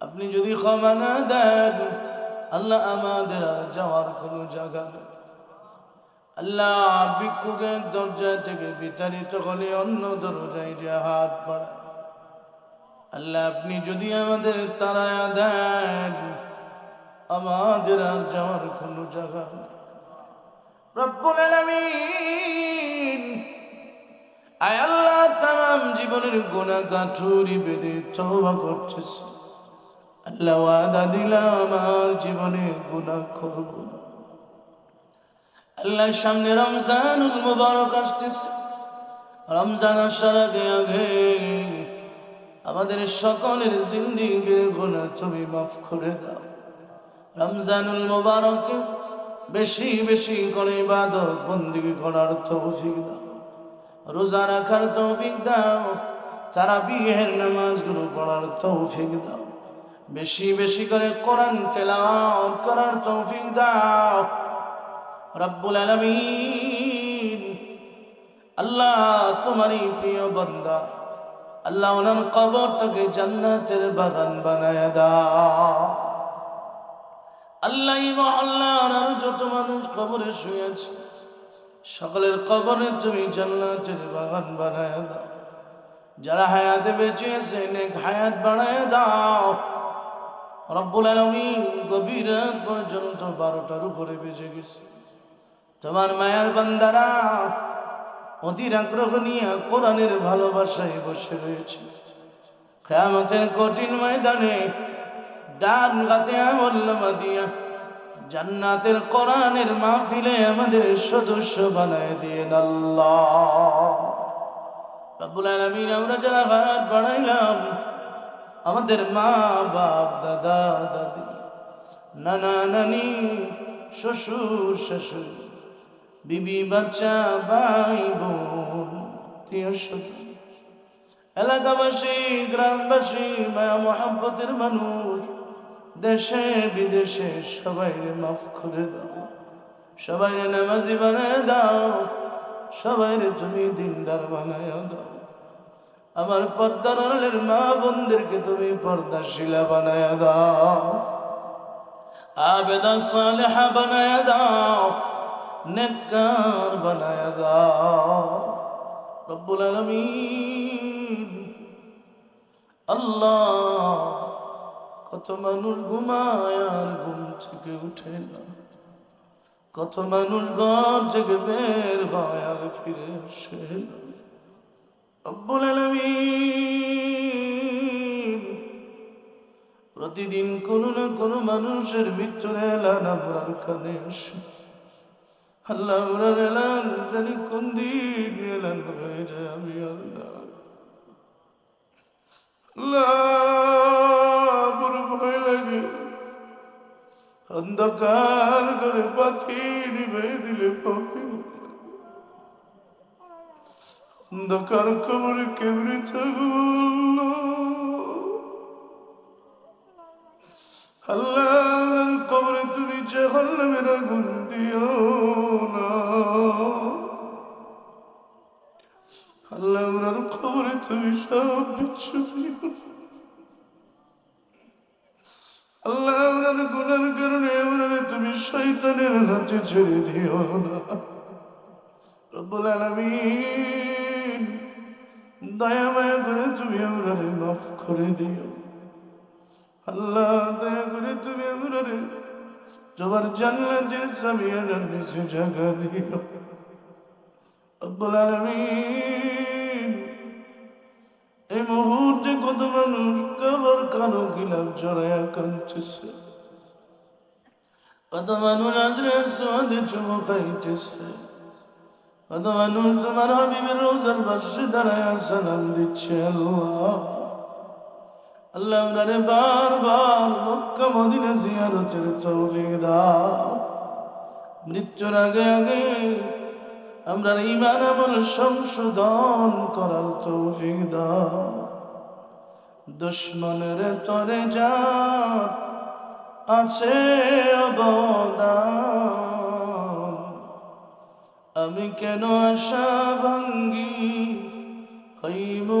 আপনি যদি ক্ষমা না দেন, আল্লাহ আমাদের আর যাওয়ার কোনো জায়গা নেই। আল্লাহ ভিক্ষুকের দরজা থেকে বিতাড়িত হলে অন্য দরজায় যে হাত বাড়ায়। আল্লাহ, আপনি যদি আমাদের তারায়া দেন, আমাদের আর যাওয়ার কোনো জায়গা নেই। রব্বুল আলামিন আয় আল্লাহ তাম জীবনের গোনা গাঠুরি বেঁধে তওবা করতেছি। আল্লাহ ওয়াদা দিলাম আমার জীবনে গুনাহ করব। আল্লাহ সামনে রমজানুল মুবারক আসতেছে। রমজান আসার আগে আগে আমাদের সকলের জিন্দিগির গুনাহ তুমি মাফ করে দাও। রমজানুল মুবারকে বেশি বেশি করে ইবাদত বন্দিগি করার তৌফিক দাও। রোজা রাখার তৌফিক দাও তারা বিয়ের নামাজগুলো পড়ার তৌফিক দাও। বেশি বেশি করে কোরআন তেলাওয়াত করার তৌফিক দাও। রব্বুল আলামিন, আল্লাহ তোমারই প্রিয় বান্দা, আল্লাহ ওনার কবরটাকে জান্নাতের বাগান বানায় দাও। আল্লাহ আরও যত মানুষ কবরে শুয়েছে সকলের কবরে তুমি জান্নাতের বাগান বানায় দাও। যারা হায়াতে বেঁচে আছে নেক হায়াত বানায় দাও। রব্বুল আলমিন গভীর পর্যন্ত বারোটার উপরে বেজে গেছে। তোমার মায়ার বান্দারা অধীর আগ্রহ নিয়ে কোরআনের ভালোবাসায় বসে রয়েছে। কেয়ামতের কঠিন ময়দানে ডান গাতে আমল্লা দিয়া জান্নাতের কোরআনের মাহফিলে আমাদের সদস্য বানায় দিয়ে আল্লাহ। আমরা যারা হাত বাড়াইলাম আমাদের মা, বাপ, দাদা, দাদি, নানা, নানি, শ্বশুর, শাশুড়ি, বিবি, বাচ্চা, ভাই, বোন শ্বশুর এলাকাবাসী, গ্রামবাসী মায়া মহাব্বতের মানুষ দেশে বিদেশে সবাই মাফ করে দাও। সবাই নামাজি বানায় দাও সবাই তুমি দিনদার বানায় দাও। আমার পর্দার মা বোনদেরকে তুমি পর্দাশিলা বানায় দাও। আবেদা সালেহা বানায় দাও, নেককার বানায় দাও। রব্বুল আলামিন আল্লাহ কত মানুষ ঘুমায় আর ঘুম থেকে উঠে না। কত মানুষ ঘর থেকে বের হয় আর ফিরে আসে না। রব্বুল আলামিন, প্রতিদিন কোনো না কোনো মানুষের মৃত্যুর এলান আমরার কানে আসে। আল্লাহ আমরার এলান জানি কোন দিন এলান হয়ে যায় আমি আল্লাহ। আল্লাহ। ভয় লাগে। অন্ধকার করে পাখি নিবে দিলে ভয় অন্ধকার কবরে কেমনি থাকব আল্লাহ কবরে তুমি জাহান্নামের আগুন দিও না। আল্লাহ খবরে তুমি সব বিচ্ছু দিও আল্লাহ ওনার গুণার কারণে ওনারে তুমি শৈতানের হাতে ছেড়ে দিও না। রব্বুল আলামিন, দয়া মায়া করে তুমি আমরারে মাফ করে দিও। আল্লাহ, দয়া করে তুমি আমরারে তোমার জান্নাতের সামিয়ানার নিচে জায়গা দিও। রব্বুল আলামিন এই মুহূর্তে কত মানুষ কবর কানো গিলাম জড়াইয়া কাঁদতেছে। কত মানুষ আজরে সোয়াদে চুমো খাইতেছে। কত মানুষ তোমার হাবিবের রোজার পাশে দাঁড়ায় সালাম দিচ্ছে আল্লাহ। আল্লাহ আপনারে বারবার মক্কা, মদিনা জিয়ারতের তৌফিক দাও। মৃত্যুর আগে আগে আমরা ইমান আমল সংশোধন করার তৌফিক দুশ্মনের তরে যা আছে অবদান। আমি কেন আশা ভাঙ্গি হইমুনিরাস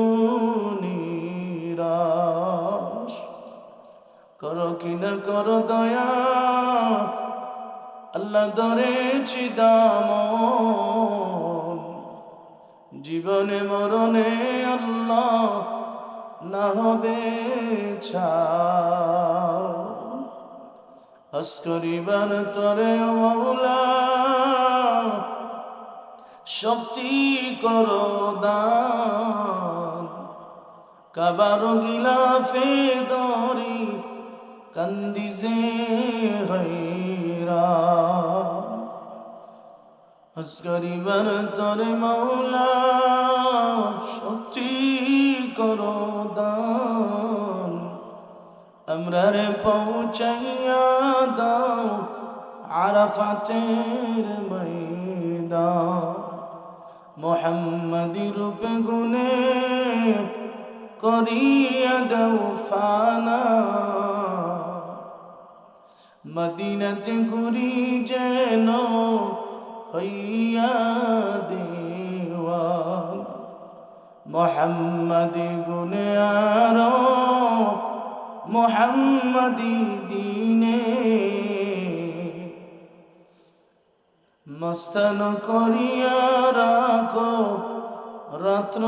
করো কি না করো দয়া আল্লাহ ধরেছি দাম জীবনে মরণে আল্লাহ না হবে ছাস করিবার তরে মৌলা, শক্তি করো দান। কাবার গিলাফে দরি কান্দিজে হৈরা আসগরিবার তরে মৌলা শক্তি করো দান। আমরা রে পৌঁছাইয়া দাও আরাফাতের ময়দান। মোহাম্মদি রূপে গুনে করিয়া দাও ফানা। মদিনাতে ঘুরি যেন মোহাম্মদি গুনে আরও মোহাম্মদি দিনে। মস্তান করিয়া রাখো রাত্র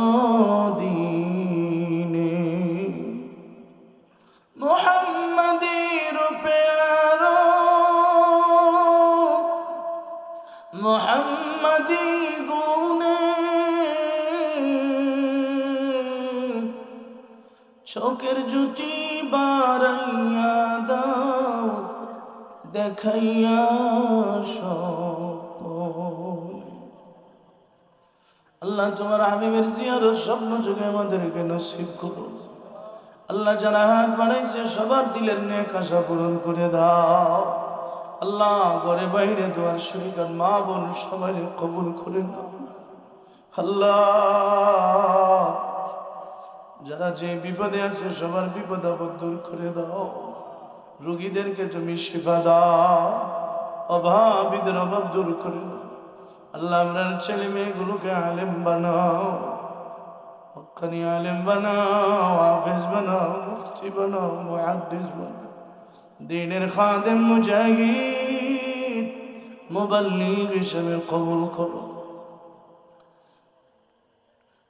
দিনে। গুনে চোখের জুতি বারাইয়া দাও, দেখাইয়া আল্লাহ তোমার হাবিবের জিয়ার স্বপ্ন যুগে আমাদেরকে নসিব করো আল্লাহ যারা হাত বাড়াইছে, সবার দিলের নেক আশা পূরণ করে দাও। আল্লাহ ঘরে বাইরে দোয়ার শরীর মা বোন সবাই কবুল করে নাও। আল্লাহ, যারা যে বিপদে আছে সবার বিপদ আপদ দূর করে দাও। রুগীদেরকে তুমি শিফা দাও, অভাবীদের অভাব দূর করে দাও। আল্লাহ আমরার ছেলে মেয়েগুলোকে আলেম বানাও, হকানি আলেম বানাও, হাফেজ বানাও, মুফতি বানাও, মুহাদ্দিস বানাও। দিনের খাদেম মুজাহিদ মুবাল্লিগ হিসেবে কবুল করো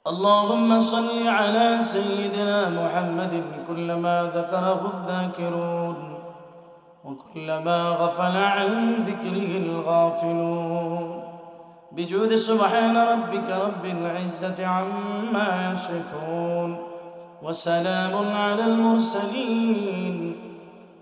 اللهم صل على سيدنا محمد كلما ذكره الذاكرون وكلما غفل عن ذكره الغافلون بجود سبحان ربك رب العزة عما يصفون وسلام على المرسلين